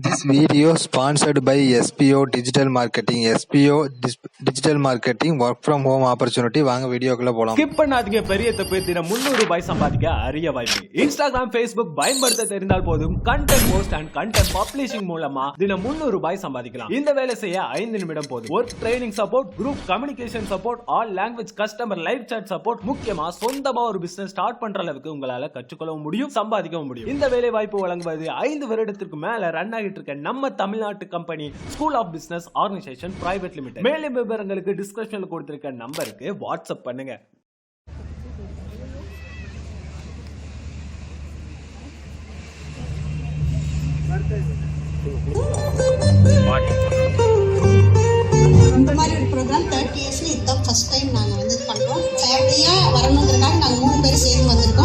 This video sponsored by SPO Digital Marketing. SPO Dis- Digital Marketing Work from Home Opportunity. வாங்க வீடியோக்குள்ள போலாம். Skip பண்ணாதீங்க பெரிய தப்பு. தினம் முன்னூறு ரூபாய் சம்பாதிக்க அரிய வாய்ப்பு இன்ஸ்டாகிராம் Facebook பயன்படுத்த தெரிந்தால் போதும். Content post and content publishing மூலமா தினம் முன்னூறு ரூபாய் சம்பாதிக்கலாம். இந்த வேலை செய்ய ஐந்து நிமிடம் போதும். Work training support group communication support all language customer live chat support முக்கியமா சொந்தமா ஒரு பிசினஸ் ஸ்டார்ட் பண்ற அளவுக்கு உங்களால கற்றுக்கொள்ளவும் முடியும் சம்பாதிக்கவும் முடியும். இந்த வேலை வாய்ப்பு வழங்குவது ஐந்து வருடத்திற்கு மேல ரன் ஆகிட்டு இருக்க நம்ம தமிழ்நாட்டு company school of business organisation private limited மேலும் விவரங்களுக்கு டிஸ்கிரிப்ஷன்ல கொடுத்திருக்க நம்பருக்கு வாட்ஸ்அப் பண்ணுங்க. இந்த மாதிரி ஒரு ப்ரோக்ராம் தேர்ட்டி இயர்ஸ்ல இதுதான் ஃபர்ஸ்ட் டைம் நாங்கள் வந்து பண்ணுறோம் ஃபேமிலியாக வரணுங்கிறதுக்காக நாங்கள் மூணு பேர் சேர்ந்து வந்திருக்கோம்.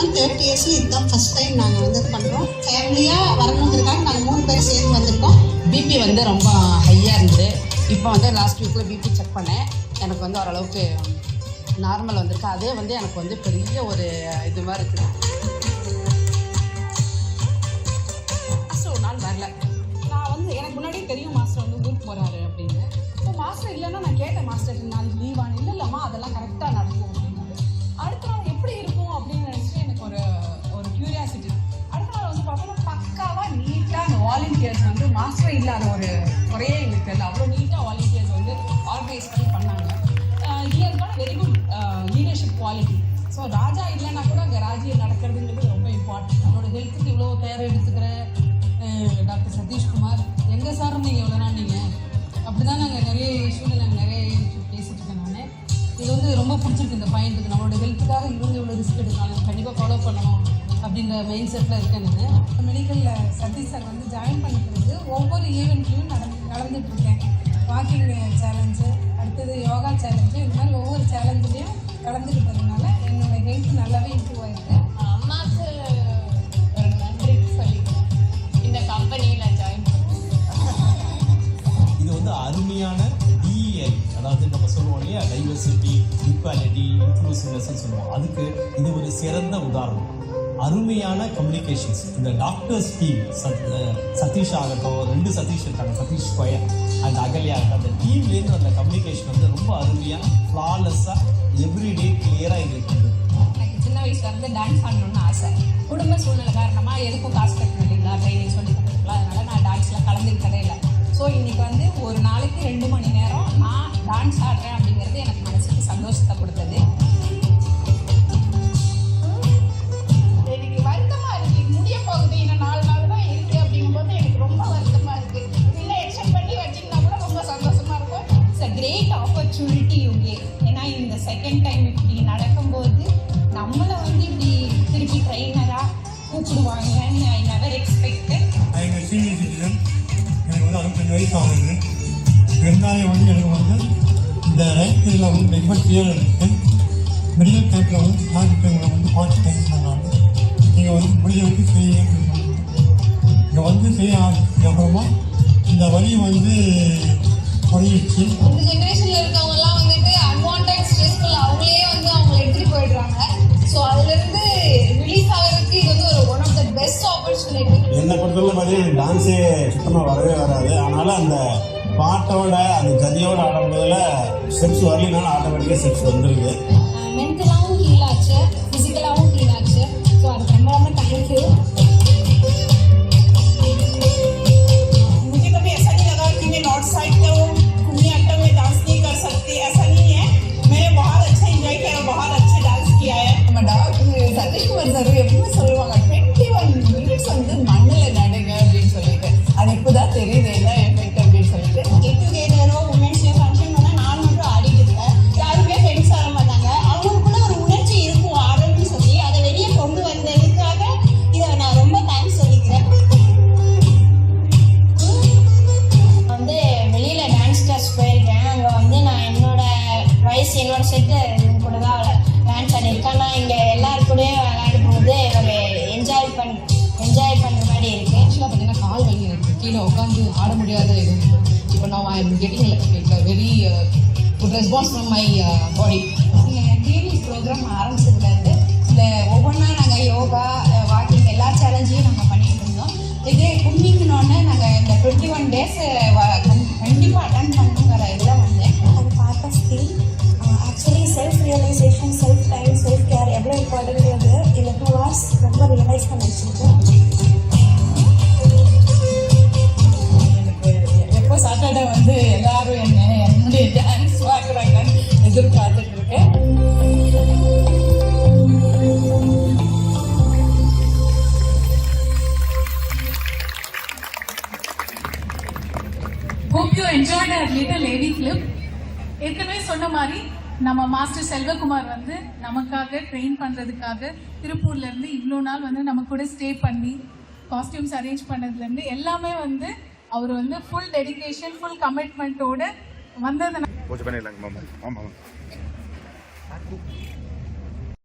தான் தேர்ட்டி இயர்ஸ்ல இதுதான் ஃபர்ஸ்ட் டைம் நாங்கள் வந்து பண்ணுறோம் ஃபேமிலியாக வரணுங்கிறதுக்காக நாங்கள் மூணு பேர் சேர்ந்து வந்திருக்கோம். பிபி வந்து ரொம்ப ஹையாக இருந்தது. இப்போ வந்து லாஸ்ட் வீக்கில் பிபி செக் பண்ணேன். எனக்கு வந்து ஓரளவுக்கு நார்மல் வந்திருக்கு. அதே வந்து எனக்கு வந்து பெரிய ஒரு இது மாதிரி இருக்குது. ஒரு நாள் வரல. நான் வந்து எனக்கு முன்னாடியே தெரியும் மாஸ்டர் வந்து ஊருக்கு போகிறாரு அப்படின்னு. ஸோ மாஸ்டர் இல்லைன்னா நான் கேட்டேன் மாஸ்டர் நாளைக்கு லீவானு இல்லை இல்லைம்மா அதெல்லாம் கரெக்ட் மாஸ்டர் இல்லாத ஒரு முறையே எங்களுக்கு அது அவ்வளோ நீட்டாக வாலண்டியர்ஸ் வந்து ஆர்கனைஸ் பண்ணி பண்ணாங்க. ஹியர்கான very good leadership quality so Raja இல்லைன்னா கூட அங்கே ராஜ்யம் நடக்கிறதுங்கிறது ரொம்ப இம்பார்ட்டன்ட் நம்மளோட ஹெல்த்துக்கு இவ்வளோ கேர் எடுத்துக்கிற டாக்டர் சதீஷ்குமார் எங்கே சார் நீங்கள் எவ்வளோ நாள் நீங்கள் அப்படி தான் நாங்கள் நிறைய இஷ்யூவில் நாங்கள் நிறைய பேசிட்டு இருக்கேன் நான். இது வந்து ரொம்ப பிடிச்சிருக்கு இந்த பாயிண்ட் நம்மளோட ஹெல்த்துக்காக இவங்க இவ்வளோ ரிஸ்க் எடுக்கலாம் கண்டிப்பாக ஃபாலோ பண்ணணும். அப்படின்ற மைண்ட் செட்டில் இருக்கேன் நான் மெடிக்கலில் சதீஷ் சார் வந்து ஜாயின் பண்ண பிறகு ஒவ்வொரு ஈவெண்ட்லையும் நடந்து கலந்துட்டு இருக்கேன். வாக்கிங் சேலஞ்சு அடுத்தது யோகா சேலஞ்சு இந்த மாதிரி ஒவ்வொரு சேலஞ்சுலேயும் கலந்துக்கிட்டதுனால என்னோட ஹெல்த் நல்லாவே இம்ப்ரூவ் ஆயிருக்கு. அம்மாவுக்கு ஒரு நன்றி சொல்லி இந்த கம்பெனியில் ஜாயின் இது வந்து அருமையான டிஇஐ அதாவது நம்ம சொல்லுவோம் இல்லையா? டைவர்சிட்டி ஈக்குவாலிட்டி இன்க்ளூசிவ்னஸ்ன்னு சொல்லுவோம். அதுக்கு இது ஒரு சிறந்த உதாரணம். அருமையான கம்யூனிகேஷன்ஸ் இந்த டாக்டர்ஸ் டீம் சத் சதீஷ் ஆகட்டும் ரெண்டு சதீஷ் இருக்காங்க சதீஷ் ஸ்கொயர் அண்ட் அகல்யா ஆகட்டும் அந்த டீம்லேருந்து அந்த கம்யூனிகேஷன் வந்து ரொம்ப அருமையாக ஃப்ளாலெஸ்ஸாக எவ்ரிடே கிளியராக எங்களுக்கு வந்து எனக்கு சின்ன வயசுல இருந்து டான்ஸ் ஆடணும்னு ஆசை. குடும்ப சூழ்நிலை காரணமாக எதுக்கும் காசு கட்டணும் இல்லைங்களா ட்ரைனிங் சொல்லி கொடுத்துருக்கலாம் அதனால நான் டான்ஸில் கலந்துக்கிட்டதே இல்லை. ஸோ இன்றைக்கி வந்து ஒரு நாளைக்கு ரெண்டு மணி நேரம் நான் டான்ஸ் ஆடுறேன் அப்படிங்கிறது எனக்கு மனசுக்கு சந்தோஷத்தை கொடுத்தது. கிரேட் ஆப்பர்ச்சுனிட்டி யூ ஏன்னா இந்த செகண்ட் டைம் இப்படி நடக்கும்போது நம்மளை வந்து இப்படி திருப்பி ட்ரைனராக கூப்பிடுவாங்கன்னு ஐ நெவர் எக்ஸ்பெக்டட் எங்கள் சீனியர் சிட்டிசன் எனக்கு வந்து அறுபத்தஞ்சு வயசு ஆகுது. இருந்தாலும் வந்து எனக்கு வந்து இந்த ரைட்டில் வந்து ரொம்ப கிளியர் இருக்கு. மெடிக்கல் கேம்பில் வந்து டாக்டர்களை வந்து பார்த்துட்டேன் சொன்னாங்க நீங்கள் வந்து முடிஞ்ச வரைக்கும் செய்யுங்க இங்கே வந்து செய்ய ஆரம்பிச்சதுக்கு இந்த வழி வந்து குறையிடுச்சு இந்த ஜென்ரேஷனில் வந்துட்டு அன்வான்ட் ஸ்ட்ரெஸ்ஃபுல் அவங்களே வந்து அவங்க எடுத்துகிட்டு போயிடுறாங்க. ஸோ அதுலேருந்து ரிலீஸ் ஆகிறதுக்கு இது வந்து ஒரு one of the best opportunity என்னை பொறுத்தவரை பார்த்தீங்கன்னா டான்ஸே சுத்தமாக வரவே வராது. அதனால் அந்த பாட்டோட அந்த ஜதியோட ஆடும்போதுல ஸ்டெப்ஸ் வரலைனாலும் ஆட்டோமேட்டிக்காக ஸ்டெப்ஸ் வந்துருது. மென்டலாகவும் ஹீல் ஆச்சு ஃபிசிக்கலாகவும் ஹீல் ஆச்சு. ஸோ அதுக்கு ரொம்ப ரொம்ப தேங்க்யூ என்னோட செட்டு கூட தான் டான்ஸ் ஆடிருக்கேன் நான் இங்க எல்லாரு கூடயும் விளையாடும் போது ஒரு என்ஜாய் பண் என்ஜாய் பண்ற மாதிரி இருக்கு. ஆக்சுவலாக பார்த்தீங்கன்னா கால் வலி எனக்கு கீழே உட்காந்து ஆட முடியாத. இது இப்போ நான் I am getting very good response from my body Davis program ஆரம்பிச்சதுலேருந்து இந்த ஒவ்வொன்றா நாங்கள் யோகா வாக்கிங் எல்லா சேலஞ்சையும் நாங்கள் பண்ணிட்டு இருந்தோம். இதே கும்பிங்கனோடனே நாங்கள் இந்த டுவெண்ட்டி ஒன் டேஸ் கண்டிப்பாக அட்டன் பண்ணுங்கிற இதில் realisation self time self care எவ்வளோ இம்பார்ட்டன்றது இந்த டூ ஹவர்ஸ் ரொம்ப ரியலைஸ் பண்ண வச்சுருக்கேன் எனக்கு எப்போ சாட்டர்டே வந்து எல்லாரும் என்ன என்னுடைய டான்ஸ் பார்க்குறாங்கன்னு எதிர்பார்த்துட்டு இருக்கேன். You enjoyed a little lady clip ஏற்கனவே சொன்ன மாதிரி நம்ம மாஸ்டர் செல்வகுமார் வந்து நமக்காக ட்ரெயின் பண்ணுறதுக்காக திருப்பூர்ல இருந்து இவ்வளோ நாள் வந்து நம்ம கூட ஸ்டே பண்ணி காஸ்டியூம்ஸ் அரேஞ்ச் பண்ணதுலேருந்து எல்லாமே வந்து அவர் வந்து ஃபுல் டெடிகேஷன் ஃபுல் கமிட்மெண்ட்டோட வந்ததுனால